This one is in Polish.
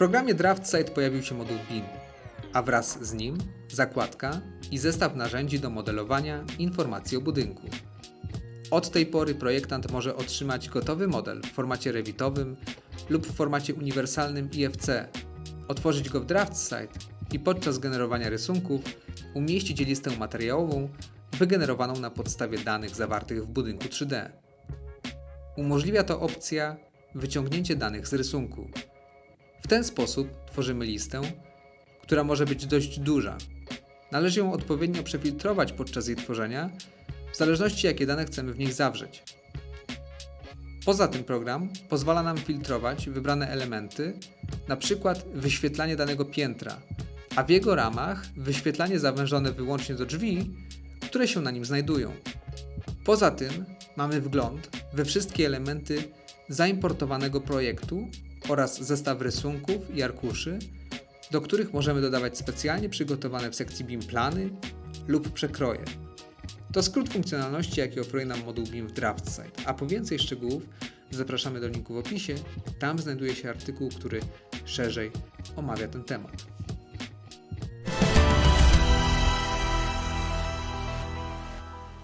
programie DraftSite pojawił się moduł BIM, a wraz z nim zakładka i zestaw narzędzi do modelowania informacji o budynku. Od tej pory projektant może otrzymać gotowy model w formacie rewitowym lub w formacie uniwersalnym IFC, otworzyć go w DraftSite i podczas generowania rysunków umieścić listę materiałową wygenerowaną na podstawie danych zawartych w budynku 3D. Umożliwia to opcja wyciągnięcie danych z rysunku. W ten sposób tworzymy listę, która może być dość duża. Należy ją odpowiednio przefiltrować podczas jej tworzenia, w zależności jakie dane chcemy w niej zawrzeć. Poza tym program pozwala nam filtrować wybrane elementy, na przykład wyświetlanie danego piętra, a w jego ramach wyświetlanie zawężone wyłącznie do drzwi, które się na nim znajdują. Poza tym mamy wgląd we wszystkie elementy zaimportowanego projektu oraz zestaw rysunków i arkuszy, do których możemy dodawać specjalnie przygotowane w sekcji BIM plany lub przekroje. To skrót funkcjonalności, jaki oferuje nam moduł BIM w DraftSite, a po więcej szczegółów zapraszamy do linku w opisie. Tam znajduje się artykuł, który szerzej omawia ten temat.